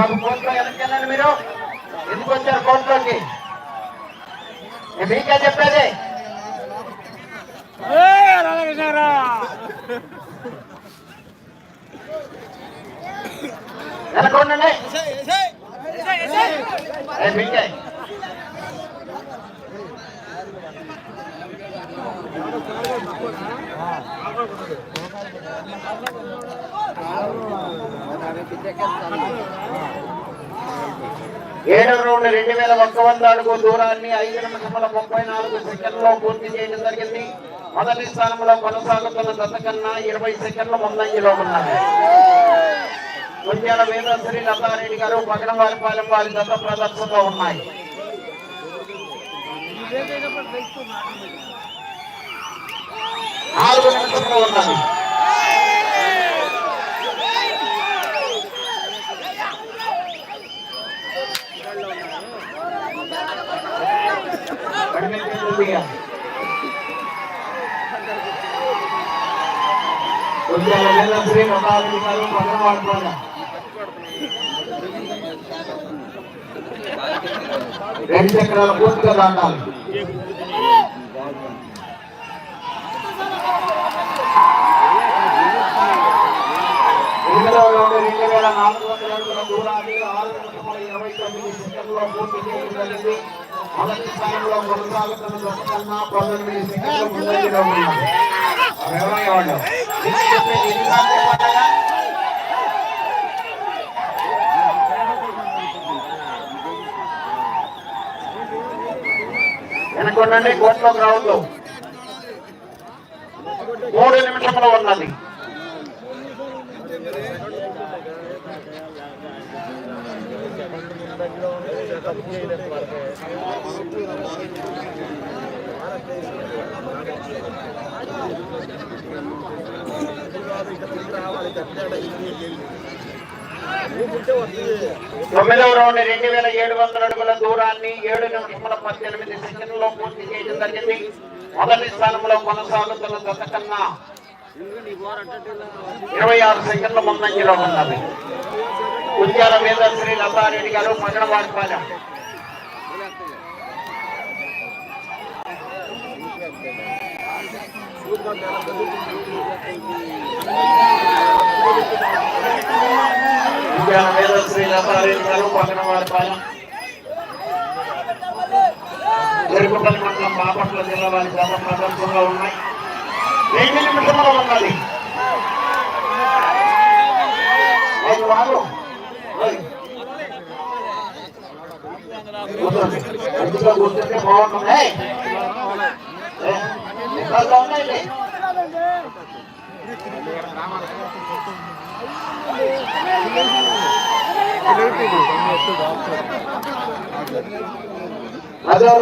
బాబు కోర్టులో వెళ్ళండి మీరు? ఎందుకు వచ్చారు కోర్టులోకి? మీకే చెప్పేది? ఏ మీకే. ఏడవ రౌండ్ రెండు వేల ఒక్క వంద అడుగు దూరాన్ని ఐదు నిమిషముల ముప్పై నాలుగు సెకండ్లో పూర్తి చేయడం జరిగింది. మొదటి స్థానంలో కొనసాగుతున్న దశ కన్నా ఇరవై సెకండ్ల ముందంజలో ఉన్నాయి ముత్యాల వేదశ్రీ లతారెడ్డి గారు పగడవారిపాలెం వారి దశ ప్రదర్శనలో ఉన్నాయి. నాలుగు నిమిషంలో ఉన్నది ముత్యాల వేదశ్రీ లతారెడ్డి గారు పగడవారిపాలెం రెండు చక్రాల పూర్తిగా దాటాలి ఎనిమిదవ రౌండ్ రెండు వేల నాలుగు వందల అడుగుల దూరాన్ని ఆరు వందల ఇరవై తొమ్మిది సెకండ్లో పూర్తి చేయడం జరిగింది మొదటి స్థానంలో కొనసాగుతున్న ముందంజలో వాళ్ళు వెనకొండండి కోట్లో గ్రౌండ్ మూడు నిమిషంలో ఉన్నది తొమ్మిదవ రౌండ్ రెండు వేల ఏడు వందల అడుగుల దూరాన్ని ఏడు నిమిషముల పద్దెనిమిది సెకండ్లో పూర్తి చేయడం జరిగింది. మొదటి స్థానంలో కొనసాగుతున్న గత కన్నా ఇరవై ఆరు సెకండ్ల ముందంజలో ఉన్నది. ఉద్యాల మీద శ్రీ లతారెడ్డి గారు మగడవారిపాలెం ఉద్యాల మీద శ్రీ లతారెడ్డి గారు మగడవారిపాలెం జరుగుపల్లి మండలం బాపట్ల జిల్లా వారి గత ప్రదర్శనలో ఉన్నాయి. వెయ్యి నిమిషంలో ఉన్నది ఐదు వారు ఓయ్.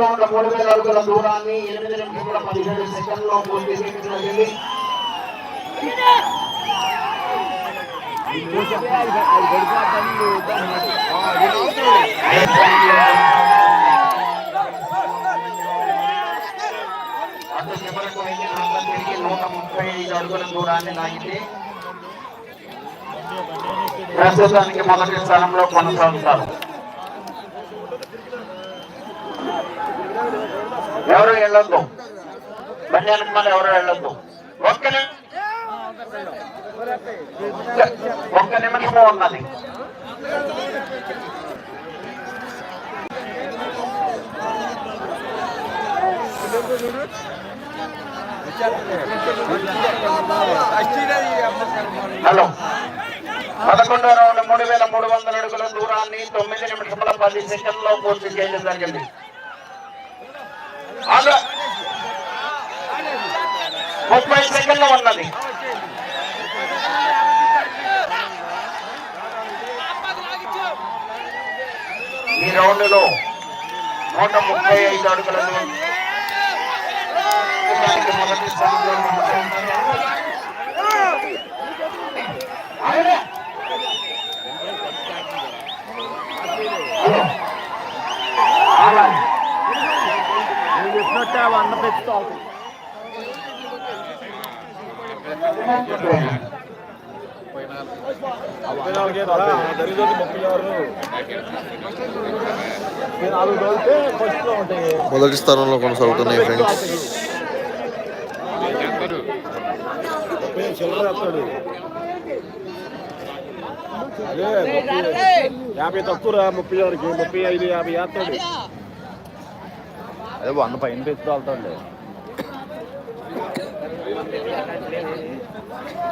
రౌండ్ మూడు వేల అడుగుల దూరాన్ని ఎనిమిది నిమిషముల పదిహేడు సెకండ్లో పూర్తి చేయడం జరిగింది అటు చివరకు వెళ్ళి తిరిగి నూట ముప్పై ఐదు అడుగుల దూరాన్ని లాగితే ప్రస్తుతానికి మొదటి స్థానంలో కొనసాగుతారు. ఎవరు వెళ్ళొద్దు? బండి వెనకమాల ఎవరు వెళ్ళొద్దు? ఒక్క ఒక్క నిమిషము ఉన్నది. హలో. పదకొండో రౌండ్ మూడు వేల మూడు వందల అడుగుల దూరాన్ని తొమ్మిది నిమిషముల పది సెకండ్లో పూర్తి చేయడం జరిగింది. ముప్పై సెకండ్లు ఉన్నది. ఈ రౌండ్లో నూట ముప్పై ఐదు అడుగులను దూరం. ప్రస్తుతానికి మొదటి స్థానంలో ముప్పై నాలుగే ముప్పై ఆరు రోజులే ఫస్ట్లో ఉంటాయి మొదటి స్థానంలో కొనసాగుతున్నాయి ఫ్రెండ్స్. చిల్లర వేస్తాడు అదే యాభై తక్కువ రా ముప్పై ఆరుకి ముప్పై ఐదు యాభై వేస్తాడు అదే వంద పైన పెంచుతూ వెళ్తాడు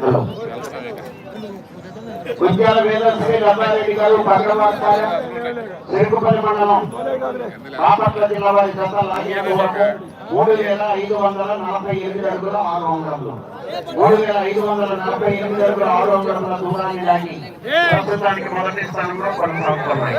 హలో ఉద్యాల వేద శ్రీ రత్నారెడ్డి గారు పక్కవాసాయం చెరుకుపల్లి మండలం బాపట్ల జిల్లా వారి జత మూడు వేల ఐదు వందల నలభై ఎనిమిది అడుగుల ఆరు వందలు మూడు వేల ఐదు వందల నలభై ఎనిమిది అడుగుల ఆరు వందల దూరాన్ని లాగి ప్రస్తుతానికి మొదటి స్థానంలో కొనసాగుతున్నాయి